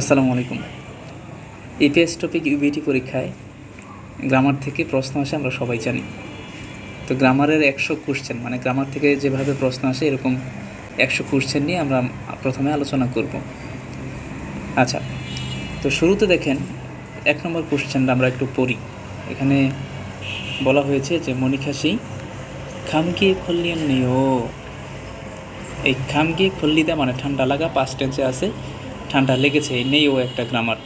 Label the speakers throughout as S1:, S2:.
S1: আসসালামু আলাইকুম। EPS topic UBT পরীক্ষায় গ্রামার থেকে প্রশ্ন আসে আমরা সবাই জানি। তো গ্রামারের একশো কোশ্চেন মানে গ্রামার থেকে যেভাবে প্রশ্ন আসে এরকম একশো কোশ্চেন নিয়ে আমরা প্রথমে আলোচনা করব। আচ্ছা তো শুরুতে দেখেন, এক নম্বর কোশ্চেনটা আমরা একটু পড়ি। এখানে বলা হয়েছে যে মণিখাসি খামকি খল্লিয়ন ও। এই খামকি খল্লিদা মানে ঠান্ডা লাগা পাস্ট টেন্সে আছে। ঠান্ডা লেগেছে, এই নেই ও একটা গ্রামার।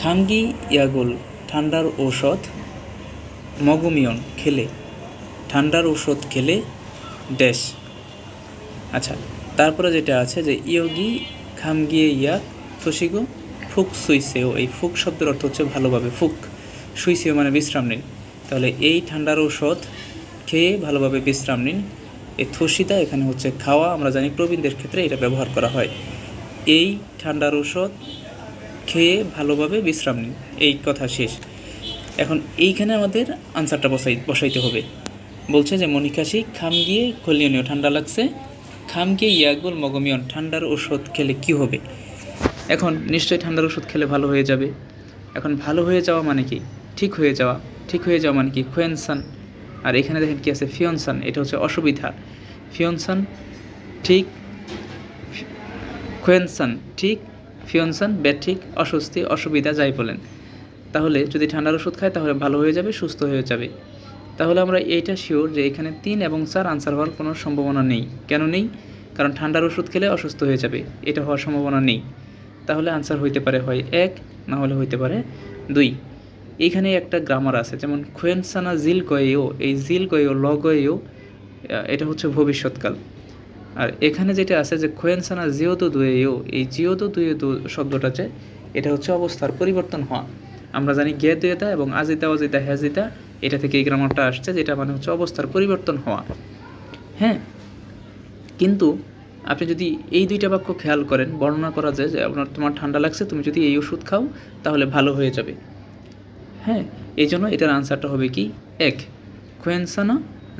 S1: খামগি ইয়াগুল, ঠান্ডার ঔষধ, মগুমিয়ন খেলে, ঠান্ডার ঔষধ খেলে ড্যাশ আচ্ছা তারপরে যেটা আছে যে ইয়োগি খামগিয়ে ইয়া থসিগো ফুক সুইসেও এই ফুক শব্দের অর্থ হচ্ছে ভালোভাবে ফুক। সুইসেও মানে বিশ্রাম নিন। তাহলে এই ঠান্ডার ঔষধ খেয়ে ভালোভাবে বিশ্রাম নিন। এই থসিতা এখানে হচ্ছে খাওয়া, আমরা জানি প্রবীণদের ক্ষেত্রে এটা ব্যবহার করা হয়। এই ঠান্ডার ওষুধ খেয়ে ভালোভাবে বিশ্রাম নিন। এই কথা শেষ। এখন এইখানে আমাদের আনসারটা বসাই বসাইতে হবে। বলছে যে মনিকাশি খাম গিয়ে খলিয়নীয় ঠান্ডা লাগছে। খাম গিয়ে ইয়াগুল মগমিয়ন, ঠান্ডার ওষুধ খেলে কি হবে? এখন নিশ্চয়ই ঠান্ডার ওষুধ খেলে ভালো হয়ে যাবে। এখন ভালো হয়ে যাওয়া মানে কি? ঠিক হয়ে যাওয়া। ঠিক হয়ে যাওয়া মানে কি? খুয়েনসান। আর এখানে দেখেন কি আছে ফিয়নসান, এটা হচ্ছে অসুবিধা। ফিয়নসান ঠিক খুয়েনসান ঠিক? ফিয়নসান ব্যাঠিক অস্বস্তি, অসুবিধা, যাই বলেন। তাহলে যদি ঠান্ডার ওষুধ খায়, তাহলে ভালো হয়ে যাবে, সুস্থ হয়ে যাবে। তাহলে আমরা এইটা শিওর যে এখানে তিন এবং চার আনসার হওয়ার কোনো সম্ভাবনা নেই। কেন নেই? কারণ ঠান্ডার ওষুধ খেলে অসুস্থ হয়ে যাবে। এটা হওয়ার সম্ভাবনা নেই। তাহলে আনসার হইতে পারে হয় এক, না হলে হইতে পারে দুই। এইখানে একটা গ্রামার আছে, যেমন খোয়েনসানা জিল গয়েও এই জিল গয়েও ল গয়েও এটা হচ্ছে ভবিষ্যৎকাল। আর এখানে যেটা আছে যে খোয়েনসানা জিওতো দুয়েও এই জিওতো দুয়েতো শব্দটা যে, এটা হচ্ছে অবস্থার পরিবর্তন হওয়া। আমরা জানি গে দুয়েতা এবং আজিতা অজিতা হ্যাজিতা এটা থেকে এই গ্রামারটা আসছে, যেটা মানে হচ্ছে অবস্থার পরিবর্তন হওয়া। হ্যাঁ কিন্তু আপনি যদি এই দুইটা বাক্য খেয়াল করেন, বর্ণনা করা যায় যে আপনার তোমার ঠান্ডা লাগছে, তুমি যদি এই ওষুধ খাও, তাহলে ভালো হয়ে যাবে। হ্যাঁ এই জন্য এটার আনসারটা হবে কি? এক, খোয়েনসানা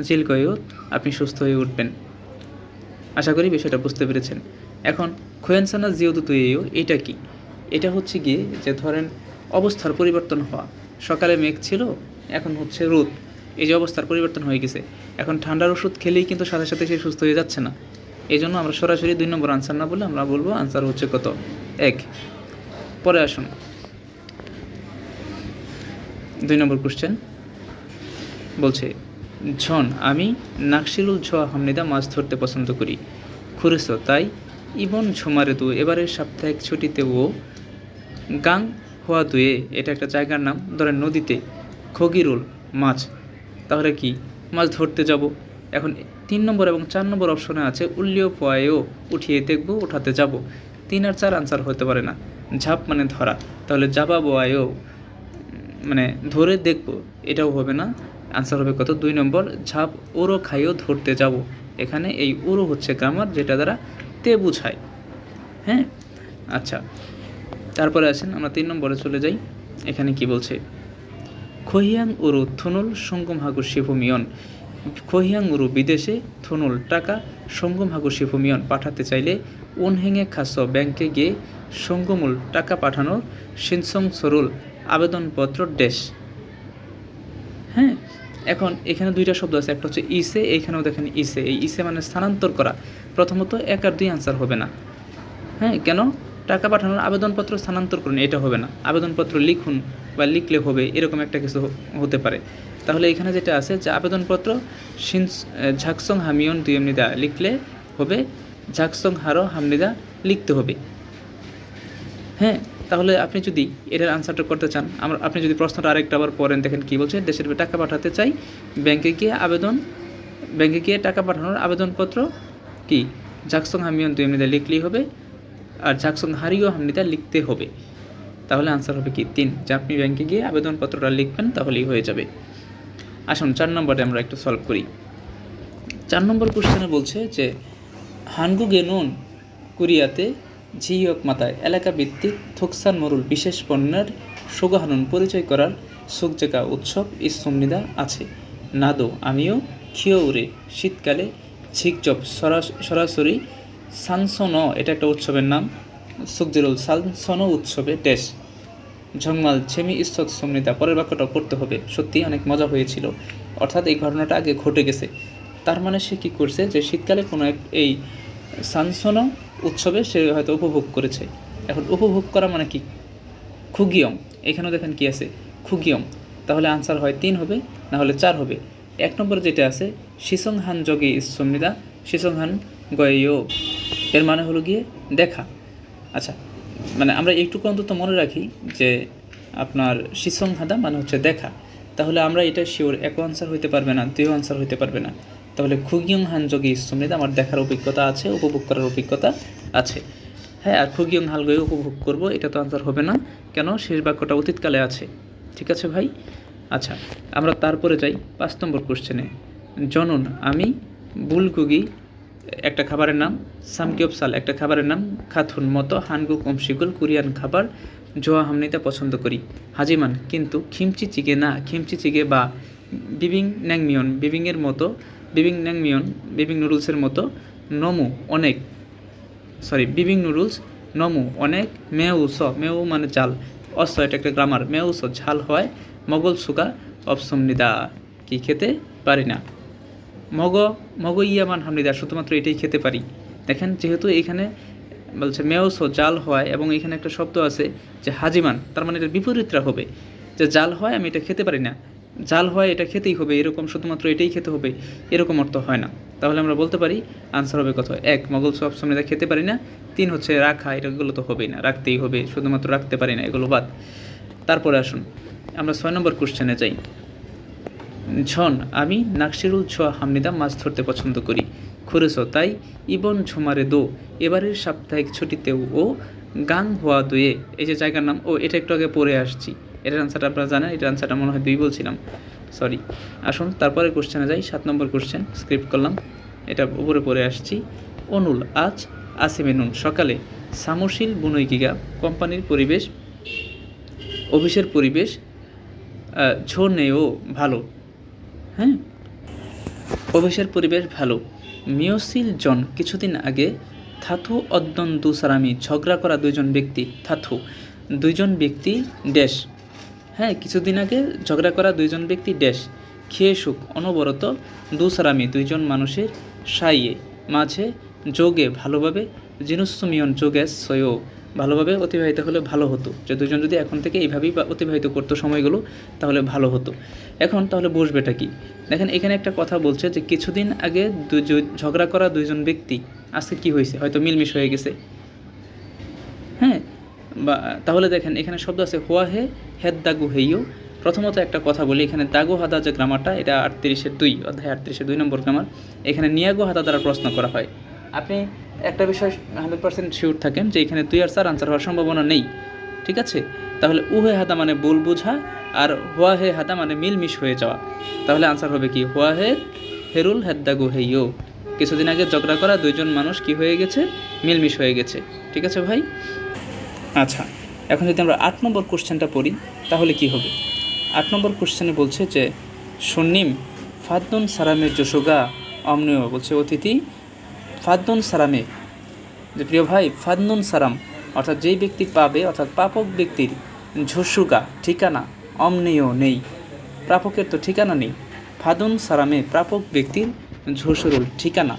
S1: জিল গয়েও আপনি সুস্থ হয়ে উঠবেন। আশা করি বিষয়টা বুঝতে পেরেছেন। এখন, খোয়েনসানা জিওদুতুয়েও এটা কি? এটা হচ্ছে গিয়ে যে ধরেন, অবস্থার পরিবর্তন হওয়া। সকালে মেঘ ছিল, এখন হচ্ছে রোদ। এই যে অবস্থার পরিবর্তন হয়ে গেছে। এখন ঠান্ডার ওষুধ খেলেই কিন্তু সাথে সাথে সে সুস্থ হয়ে যাচ্ছে না। এই জন্য আমরা সরাসরি দুই নম্বর আনসার না বলে আমরা বলব আনসার হচ্ছে কত? এক। পরে আসুন। দুই নম্বর কোশ্চেন বলছে ঝন আমি নাকশিরুল ছোয়া হামনিদা মাছ ধরতে পছন্দ করি। খুরেছ তাই ইবন ঝুমারে দু, এবারের সাপ্তাহিক ছুটিতে ও গাং হওয়া দুয়ে, এটা একটা জায়গার নাম, ধরেন নদীতে, খগিরুল মাছ। তাহলে কি, মাছ ধরতে যাব? এখন তিন নম্বর এবং চার নম্বর অপশনে আছে, উল্লিও পয়েও উঠিয়ে দেখব, উঠাতে যাব। তিন আর চার আনসার হতে পারে না। ঝাপ মানে ধরা। তাহলে যাবা বয়েও মানে ধরে দেখব, এটাও হবে না। আনসার হবে কত? দুই নম্বর, ঝাপ ওরও খাইও ধরতে যাব। এখানে এই ওরো হচ্ছে গ্রামার যেটা দ্বারা তে বুঝায়। হ্যাঁ? আচ্ছা। তারপরে আসেন, আমরা তিন নম্বরে চলে যাই। এখানে কি বলছে? খহিয়াং উরু থুনুল সঙ্গম হাগুর শিভূমিয়ন খহিয়াং উরু বিদেশে থনুল টাকা সঙ্গম হাগুর শিভূমিয়ন পাঠাতে চাইলে ওনহেঙে খাস ব্যাংকে গিয়ে সঙ্গমূল টাকা পাঠানোর সিনসং সরুল আবেদনপত্র ড্যাশ হ্যাঁ? এখন এখানে দুইটা শব্দ আছে, একটা হচ্ছে ইসে, এইখানেও দেখেন ইসে। এই ইসে মানে স্থানান্তর করা। প্রথমত এক আর দুই আনসার হবে না। হ্যাঁ কেন? টাকা পাঠানোর আবেদনপত্র স্থানান্তর করুন, এটা হবে না। আবেদনপত্র লিখুন বা লিখলে হবে, এরকম একটা কিছু হতে পারে। তাহলে এখানে যেটা আছে যে আবেদনপত্র সিনস ঝাকসং হামিয়ন দুই এমনিদা লিখলে হবে, ঝাকসং হারো হামনিদা লিখতে হবে। হ্যাঁ তাহলে আপনি যদি এটার আনসারটা করতে চান, আমরা, আপনি যদি প্রশ্নটা আরেকটা আবার পড়েন, দেখেন কী বলছে, দেশের টাকা পাঠাতে চাই, ব্যাংকে গিয়ে আবেদন, ব্যাংকে গিয়ে টাকা পাঠানোর আবেদনপত্র কি? ঝাকসং হামিয়ন দুই এমনিতে লিখলেই হবে, আর ঝাকসং হারিও হামনিদা লিখতে হবে। তাহলে আনসার হবে কি? তিন, যে আপনি ব্যাংকে গিয়ে আবেদনপত্রটা লিখবেন, তাহলেই হয়ে যাবে। আসুন, চার নম্বরে আমরা একটু সলভ করি। চার নম্বর কোশ্চেনে বলছে যে, হানগু গেনুন কোরিয়াতে ঝিয়ক মাতায় এলাকা ভিত্তিক থোকসান মরুল বিশেষ পণ্যের সুগাহানুন পরিচয় করার সুকজেকা উৎসব ইসমনিদা আছে। নাদো, আমিও খিয়উরে শীতকালে ঝিকজপ সরাস- সরাসরি সানসন, এটা একটা উৎসবের নাম। সুকজিরুল সালসন উৎসবে ড্যাশ ঝংমাল ছেমি ইস্তত সমৃদ্ধা পরের বাক্যটা পড়তে হবে। সত্যি অনেক মজা হয়েছিল। অর্থাৎ এই ঘটনাটা আগে ঘটে গেছে। তার মানে সে কী করছে যে শীতকালে কোনো এক এই সানসন উৎসবে সে হয়তো উপভোগ করেছে। এখন উপভোগ করা মানে কি? খুগিয়ং। এখানেও দেখেন কি আছে? খুগিয়ং। তাহলে আনসার হয় তিন হবে না হলে চার হবে। এক নম্বরে যেটা আছে শিসং হান যোগে ইসমৃদা শিসং হান গয়েও এর মানে হলো গিয়ে দেখা। আচ্ছা মানে আমরা এইটুকু অন্তত মনে রাখি যে আপনার শিসং হাদা মানে হচ্ছে দেখা। তাহলে আমরা এটা শিওর একও আনসার হইতে পারবে না দুইও আনসার হইতে পারবে না। তাহলে খুগিয়ং হান যোগে ইসমৃদা আমার দেখার অভিজ্ঞতা আছে, উপভোগ করার অভিজ্ঞতা আছে। হ্যাঁ আর খুগিয়ং হালগয়ে উপভোগ করব, এটা তো আনসার হবে না। কেন? শেষ বাক্যটা অতীতকালে আছে। ঠিক আছে ভাই? আচ্ছা আমরা তারপরে যাই পাঁচ নম্বর কোশ্চেনে জনন, আমি বুলগুগি, একটা খাবারের নাম সামকিয়পসাল একটা খাবারের নাম খাথুন মতো হানগু কমশিগুল কোরিয়ান খাবার, জোয়া হামনিতে পছন্দ করি। হাজিমান, কিন্তু খিমচি চিগে না, খিমচি চিগে বা বিবিং ন্যাংমিয়ন, বিবিংয়ের মতো বিবিং ন্যাংমিয়ন, বিবিং নুডলসের মতো। নমু, অনেক। সরি, বিবিং নুডলস, নমু, অনেক। মেউস মেউ মানে চাল অস, এটা একটা গ্রামার। মেউস ঝাল হয়। মগল সুগা অপসমনিদা কি খেতে? পারি না। মগ মগ ইয়ামান হামনিদা, শুধুমাত্র এটাই খেতে পারি। দেখেন, যেহেতু এখানে বলছে মেউস জাল হয় এবং এখানে একটা শব্দ আছে যে হাজিমান, তার মানে এটা বিপরীতটা হবে। যে জাল হয়, আমি এটা খেতে পারি না। জাল হয়, এটা খেতেই হবে, এরকম শুধুমাত্র এটাই খেতে হবে, এরকম অর্থ হয় না। তাহলে আমরা বলতে পারি আনসার হবে কত? এক, মগল সব সময় এটা খেতে পারি না। তিন হচ্ছে রাখা এটাগুলো তো হবেই না, রাখতেই হবে, শুধুমাত্র রাখতে পারি না, এগুলো বাদ। তারপরে আসুন, আমরা ছয় নম্বর কোশ্চেনে যাই। ঝন, আমি নাকশিরুল ছোয়া হামনিদা মাছ ধরতে পছন্দ করি। খুরেছ, তাই ইবন ঝুমারে দো, এবারের সাপ্তাহিক ছুটিতেও ও গাং হওয়া দুয়ে। এই যে জায়গার নাম, ও, এটা একটু আগে পড়ে আসছি। এটার আনসারটা আপনারা জানেন, এটার আনসারটা মনে হয় দুই বলছিলাম সরি আসুন, তারপরে কোশ্চেনে যাই, সাত নম্বর কোশ্চেন স্ক্রিপ্ট করলাম, এটা উপরে পড়ে আসছি। অনুল, আজ আসিমেনুন সকালে সামশিল বুনৈকিগা, কোম্পানির পরিবেশ, অফিসের পরিবেশ ঝোনেও ভালো। হ্যাঁ? অফিসের পরিবেশ ভালো। মিওসিল জন, কিছুদিন আগে থাথু অদ্দন দুসারামি ঝগড়া করা দুইজন ব্যক্তি, থাথু। দুইজন ব্যক্তি ড্যাশ হ্যাঁ কিছুদিন আগে ঝগড়া করা দুইজন ব্যক্তি ড্যাশ, খেয়ে সুখ, অনবরত দুসারামি দুইজন মানুষের সাইয়ে, মাঝে যোগে ভালোভাবে জিনুসমিয়ন যোগে সয়ও ভালোভাবে অতিবাহিত হলে ভালো হতো। যে দুজন যদি এখন থেকে এইভাবেই অতিবাহিত করতো সময়গুলো, তাহলে ভালো হতো। এখন তাহলে বসবেটা কি? দেখেন, এখানে একটা কথা বলছে যে কিছুদিন আগে ঝগড়া করা দুইজন ব্যক্তি, আজকে কি হয়েছে হয়তো মিলমিশ হয়ে গেছে। হ্যাঁ বা, তাহলে দেখেন, এখানে শব্দ আছে হোয়া হে হেদ দাগু হেইও প্রথমত একটা কথা বলি, এখানে দাগু হাদা যে গ্রামারটা, এটা আটত্রিশের দুই, অধ্যায় আটত্রিশের দুই নম্বর গ্রামার। এখানে নিয়াগো হাদা দ্বারা প্রশ্ন করা হয়। আপনি একটা বিষয় হান্ড্রেড পার্সেন্ট শিওর থাকেন যে এখানে দুই আর চার আনসার হওয়ার সম্ভাবনা নেই, ঠিক আছে? তাহলে উহে হাদা মানে ভুল বোঝা, আর হোয়া হে হাদা মানে মিলমিশ হয়ে যাওয়া। তাহলে আনসার হবে কি? হোয়া হে হেরুল হেদ্দাগু হেইও কিছুদিন আগে ঝগড়া করা দুইজন মানুষ কি হয়ে গেছে? মিলমিশ হয়ে গেছে। ঠিক আছে ভাই? আচ্ছা এখন যদি আমরা আট নম্বর কোশ্চেনটা পড়ি, তাহলে কি হবে? আট নম্বর কোশ্চেনে বলছে যে, সন্নিম ফাদ্দন সারামের যশোগা অমনীয় বলছে অতিথি ফাদ্দন সারামে। যে প্রিয় ভাই ফাদনুন সারাম, অর্থাৎ যেই ব্যক্তি পাবে, অর্থাৎ প্রাপক ব্যক্তির ঝসুগা ঠিকানা অমনীয় নেই। প্রাপকের তো ঠিকানা নেই। ফাদুন সারামে প্রাপক ব্যক্তির ঝসুরুল ঠিকানা।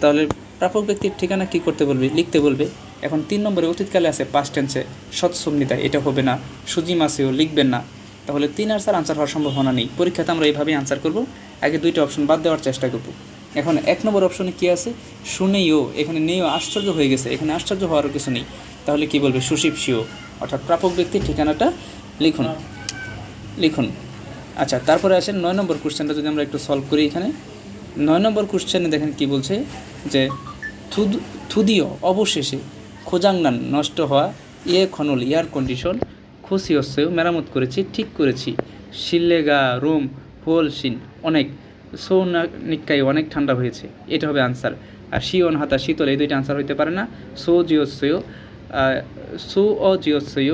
S1: তাহলে প্রাপক ব্যক্তির ঠিকানা কি করতে বলবে? লিখতে বলবে এখন তিন নম্বরে অতীতকালে আছে পাস্ট টেন্সে সৎসম্নিতা এটা হবে না সুজি মাসেও লিখবেন না। তাহলে তিন আর চার আনসার হওয়ার সম্ভাবনা নেই। পরীক্ষাতে আমরা এইভাবেই আনসার করব। আগে দুইটা অপশন বাদ দেওয়ার চেষ্টা করব। এখন এক নম্বর অপশনে কি আছে? শুনেইও এখানে নেইও আশ্চর্য হয়ে গেছে। এখানে আশ্চর্য হওয়ারও কিছু নেই। তাহলে কি বলবে? সুশিপ শিও অর্থাৎ প্রাপক ব্যক্তির ঠিকানাটা লিখুন। লিখুন। আচ্ছা তারপরে আসেন নয় নম্বর কোশ্চেনটা যদি আমরা একটু সলভ করি এখানে। নয় নম্বর কোশ্চেনে দেখেন কি বলছে যে, থুদ, থুদিও অবশেষে খোজাংনান নষ্ট হওয়া ইয়ে খনল এয়ার কন্ডিশন খুশি হচ্ছে মেরামত করেছি, ঠিক করেছি। শিল্লেগা, রুম, হোল সিন, অনেক। সো নিকাই অনেক ঠান্ডা হয়েছে, এটা হবে আনসার আর শিওন হাতা, শীতল, এই দুইটা আনসার হইতে পারে না। সো জিওসয় সো অ জিওসয়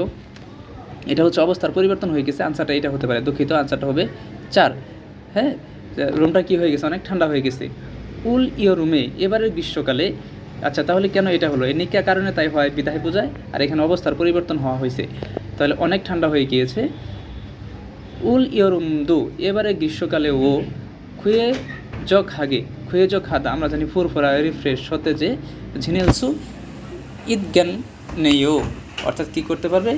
S1: এটা হচ্ছে অবস্থার পরিবর্তন হয়ে গেছে আনসারটা এটা হতে পারে। দুঃখিত আনসারটা হবে চার। হ্যাঁ? রুমটা কি হয়ে গেছে? অনেক ঠান্ডা হয়ে গেছে। উল ইয় রুমে, এবারের গ্রীষ্মকালে আচ্ছা তাহলে কেন এটা হলো? এই নিকা কারণে তাই হয় বিদায় বোঝায় আর এখানে অবস্থার পরিবর্তন হওয়া হয়েছে। তাহলে অনেক ঠান্ডা হয়ে গিয়েছে। উল ইয়রুম দু এবারে গ্রীষ্মকালে ও খুয়ে জগ হাগে, খুয়ে জগ হাদা, আমরা জানি ফুরফুরা, রিফ্রেশ, সতেজে, ঝিনেলসু জ্ঞান নেইও। অর্থাৎ কী করতে পারবে?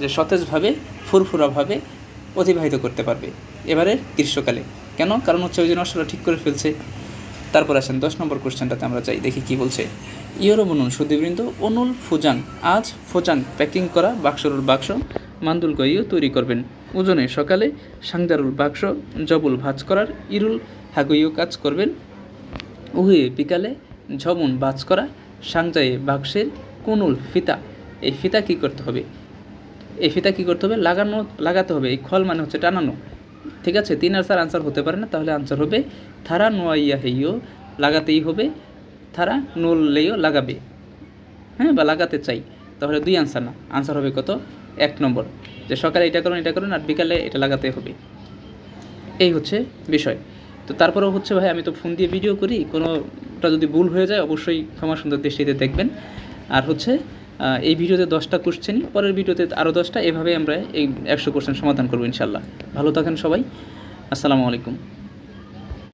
S1: যে সতেজভাবে, ফুরফুরাভাবে অতিবাহিত করতে পারবে। এবারে গ্রীষ্মকালে। কেন? কারণ হচ্ছে ওই জন্য ঠিক করে ফেলছে। তারপর আসেন দশ নম্বর কোশ্চেনটাতে আমরা যাই, দেখি কি বলছে। ইয়োরো বুনুন সুদীবৃন্দ অনুল ফুজাং আজ ফুজাং প্যাকিং করা বাক্সরুল বাক্স, মান্দুল গইও তৈরি করবেন। ওজনে সকালে সাংদারুল বাক্স, জবুল ভাজ করার ইরুল হাগুইও কাজ করবেন। উহুয়ে বিকালে ঝবন বাজ করা সাংজায়ে বাক্সের কুনুল ফিতা, এই ফিতা কি করতে হবে? এই ফিতা কী করতে হবে? লাগানো, লাগাতে হবে। এই খল মানে হচ্ছে টানানো। ঠিক আছে, তিন আর চার আনসার হতে পারে না, তাহলে আনসার হবে থারা নোয়াইয়া হেইও লাগাতেই হবে, থারা নললেও লাগাবে। হ্যাঁ বা লাগাতে চাই, তাহলে দুই আনসার না আনসার হবে কত? এক নম্বর, যে সকালে এটা করুন এটা করুন, আর বিকালে এটা লাগাতে হবে। এই হচ্ছে বিষয়। তো তারপরেও হচ্ছে ভাই, আমি তো ফোন দিয়ে ভিডিও করি, কোনোটা যদি ভুল হয়ে যায়, অবশ্যই ক্ষমা সুন্দর দৃষ্টিতে দেখবেন। আর হচ্ছে এই ভিডিওতে দশটা কোশ্চেনই পরের ভিডিওতে আরও দশটা এভাবে আমরা এই একশো কোশ্চেন সমাধান করব ইনশাল্লাহ। ভালো থাকেন সবাই। আসসালামু আলাইকুম।